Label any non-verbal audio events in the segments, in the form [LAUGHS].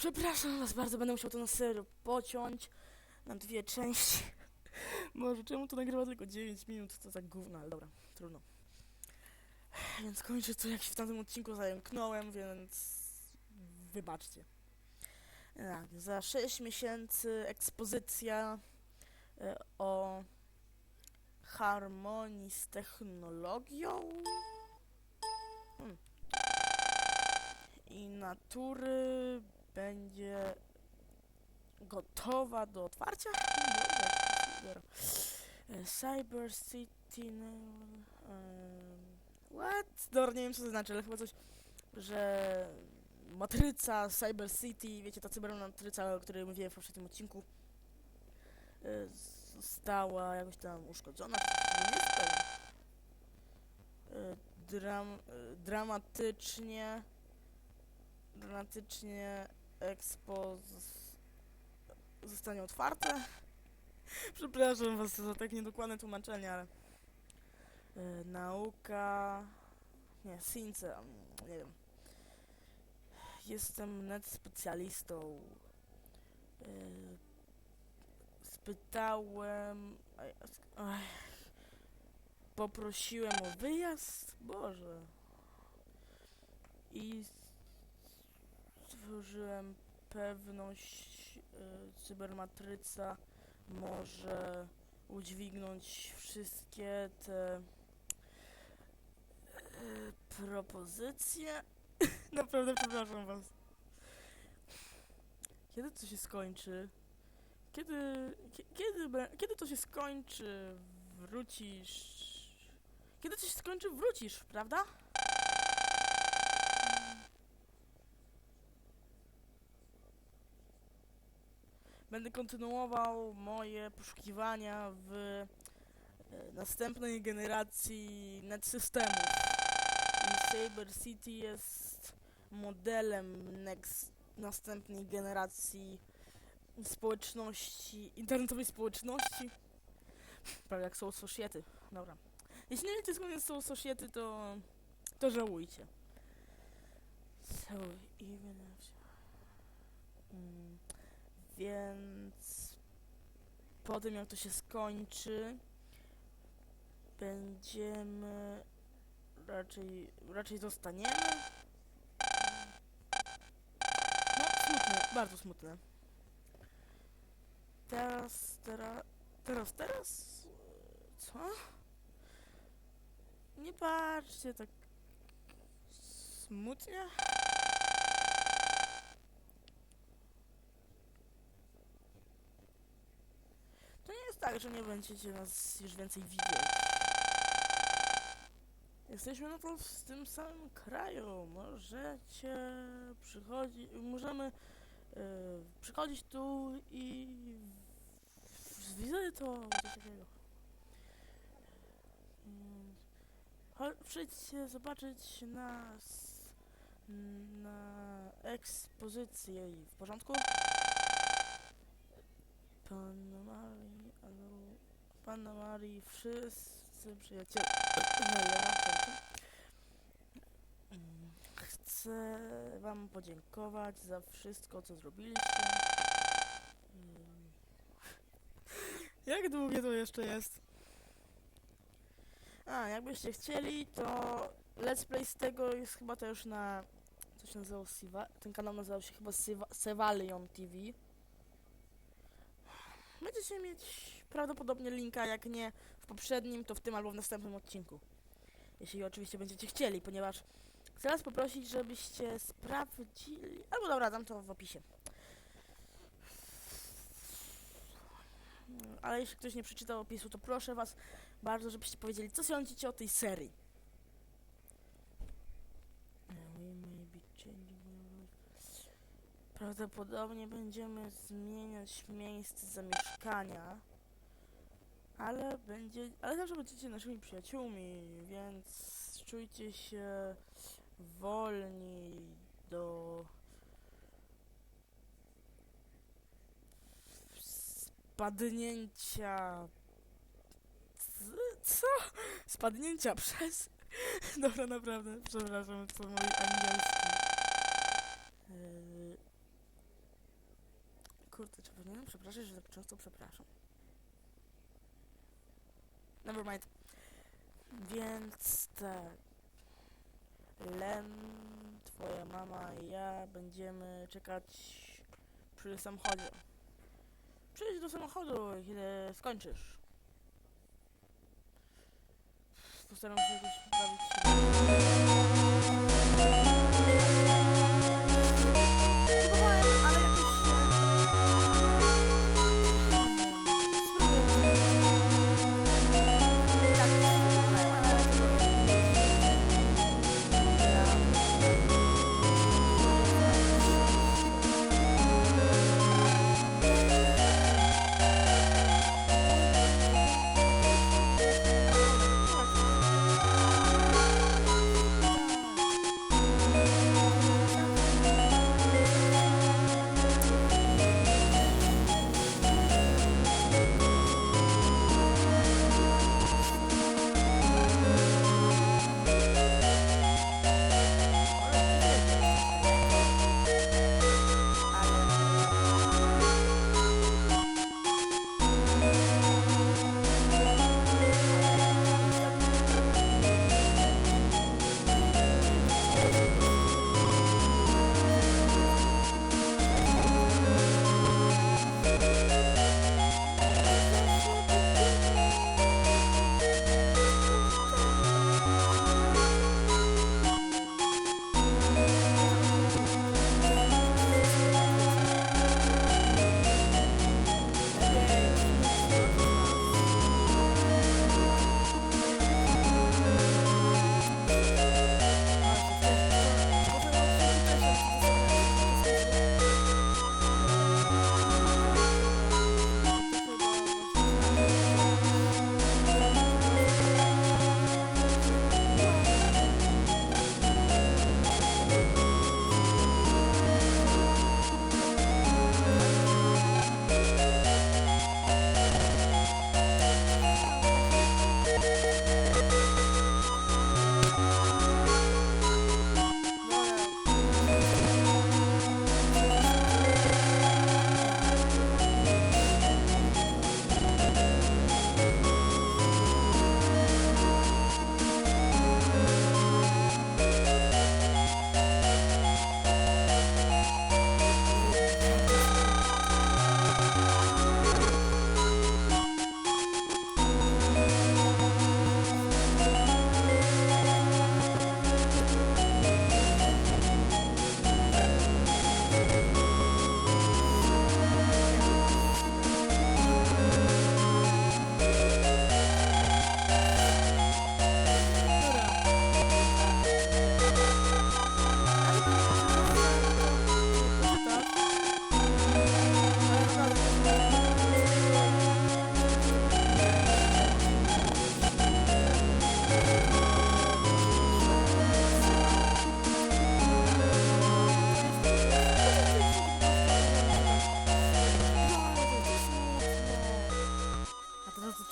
Przepraszam was bardzo, będę musiał to na serio pociąć na dwie części. [LAUGHS] Może czemu to nagrywa tylko 9 minut, to tak gówno, ale dobra, trudno. Więc kończę to, jak się w tamtym odcinku zająknąłem, więc wybaczcie. Tak, za 6 miesięcy ekspozycja e, o harmonii z technologią hmm. i natury będzie gotowa do otwarcia. Cyber City. no, What? Dobra, nie wiem co to znaczy, ale chyba coś, że matryca Cyber City, wiecie, ta cybermatryca, o której mówiłem w poprzednim odcinku, e, została jakoś tam uszkodzona. E, Dram, e, dramatycznie dramatycznie Expo zostanie otwarte. [LAUGHS] Przepraszam was za tak niedokładne tłumaczenie, ale e, nauka nie, Since, mm, nie wiem. Jestem net specjalistą. E, spytałem poprosiłem o wyjazd. Boże. I stworzyłem pewność, y, cybermatryca może udźwignąć wszystkie te y, propozycje. [LAUGHS] Naprawdę przepraszam was. Kiedy to się skończy? Kiedy, kie- kiedy, kiedy to się skończy? Wrócisz. Kiedy to się skończy? Wrócisz, prawda? Będę kontynuował moje poszukiwania w e, następnej generacji net systemów. I Saber City jest modelem next, następnej generacji społeczności, internetowej społeczności. Prawie jak Soul Society. Dobra. Jeśli nie wiecie skąd Soul Society, to, to żałujcie. So, even if... Mm, więc po tym jak to się skończy, będziemy raczej, raczej zostaniemy. No, smutne, bardzo smutne. Teraz, teraz, teraz, teraz? Co? Nie patrzcie tak smutnie. To nie jest tak, że nie będziecie nas już więcej widzieć. Jesteśmy na to w tym samym kraju. Możecie przychodzić, możemy e, przychodzić tu i z wizytą, coś takiego. Mm, zobaczyć nas na ekspozycję w porządku? Anu, Panna Marii, wszyscy przyjaciele. Chcę wam podziękować za wszystko, co zrobiliście. [LAUGHS] Jak długie to jeszcze jest? A, jakbyście chcieli, to let's play z tego jest chyba też na... Co się nazywało? Siva? Ten kanał nazywał się chyba Sevalion TV. Będziecie mieć prawdopodobnie linka, jak nie w poprzednim, to w tym albo w następnym odcinku. Jeśli oczywiście będziecie chcieli, ponieważ chcę was poprosić, żebyście sprawdzili... Albo dobra, dam to w opisie. Ale jeśli ktoś nie przeczytał opisu, to proszę was bardzo, żebyście powiedzieli, co sądzicie o tej serii. Prawdopodobnie będziemy zmieniać miejsce zamieszkania, ale będzie, ale zawsze będziecie naszymi przyjaciółmi, więc czujcie się wolni do spadnięcia co? Spadnięcia przez [LAUGHS] Dobra, naprawdę, przepraszam, co mój angielski. Yy, Czy powinienem przepraszać, że tak często przepraszam? Never mind. Więc tak. Len, twoja mama i ja będziemy czekać przy samochodzie. Przyjdź do samochodu, kiedy skończysz. Postaram się jakoś poprawić.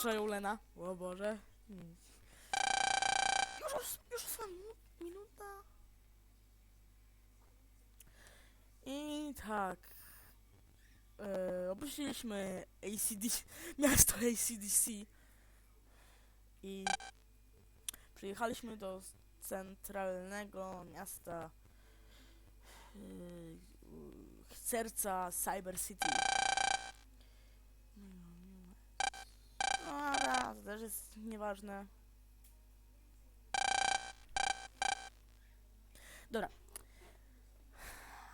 Zaczynają Lena. O Boże. Już, os- już minu- minuta. I tak. E, opuściliśmy ACDC, [LAUGHS] miasto ACDC. I przyjechaliśmy do centralnego miasta serca Cyber City. No dobra, to też jest nieważne. Dobra.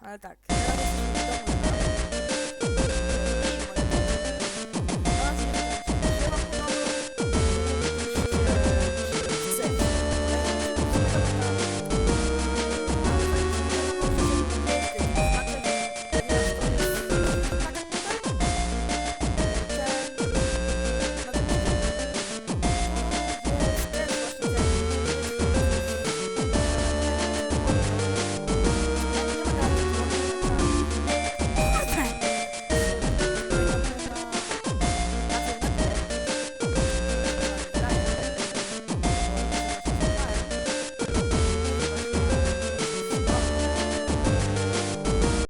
Ale tak. teraz